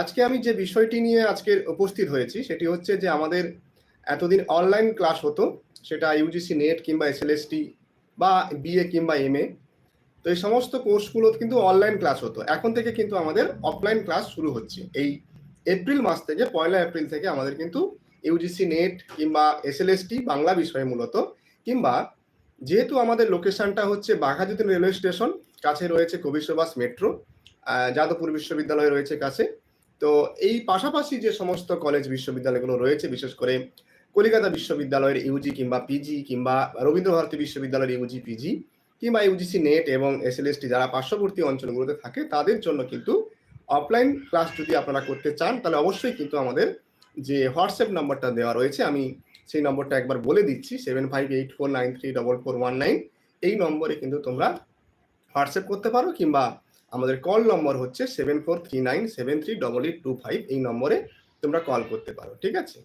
আজকে আমি যে বিষয়টি নিয়ে আজকে উপস্থিত হয়েছি, সেটি হচ্ছে যে আমাদের এতদিন অনলাইন ক্লাস হতো, সেটা ইউজিসি নেট কিংবা এসএলএসটি বা বিএ কিংবা এমএ তো এই সমস্ত কোর্সগুলো কিন্তু অনলাইন ক্লাস হতো। এখন থেকে কিন্তু আমাদের অফলাইন ক্লাস শুরু হচ্ছে। এই এপ্রিল মাস থেকে, পয়লা এপ্রিল থেকে আমাদের কিন্তু ইউজিসি নেট কিংবা এসএলএসটি বাংলা বিষয়ে মূলত, কিংবা যেহেতু আমাদের লোকেশনটা হচ্ছে বাঘাযতীন রেলওয়ে স্টেশন কাছে রয়েছে কবি সুভাষ মেট্রো যাদবপুর বিশ্ববিদ্যালয় রয়েছে কাছে। তো এই পাশাপাশি যে সমস্ত কলেজ বিশ্ববিদ্যালয়গুলো রয়েছে, বিশেষ করে কলিকাতা বিশ্ববিদ্যালয়ের ইউজি কিংবা পিজি কিংবা রবীন্দ্র ভারতী বিশ্ববিদ্যালয়ের ইউজি পিজি কিংবা ইউজিসি নেট এবং এসএলএসটি যারা পার্শ্ববর্তী অঞ্চলগুলোতে থাকে, তাদের জন্য কিন্তু অফলাইন ক্লাস যদি আপনারা করতে চান, তাহলে অবশ্যই কিন্তু আমাদের যে হোয়াটসঅ্যাপ নাম্বারটা দেওয়া রয়েছে, আমি সেই নম্বরটা একবার বলে দিচ্ছি seven five eight four nine three double four one nine এই নম্বরে কিন্তু তোমরা হোয়াটসঅ্যাপ করতে পারো কিংবা আমাদের কল নম্বর হচ্ছে seven four three nine seven three double eight two five এই নম্বরে তোমরা কল করতে পারো, ঠিক আছে?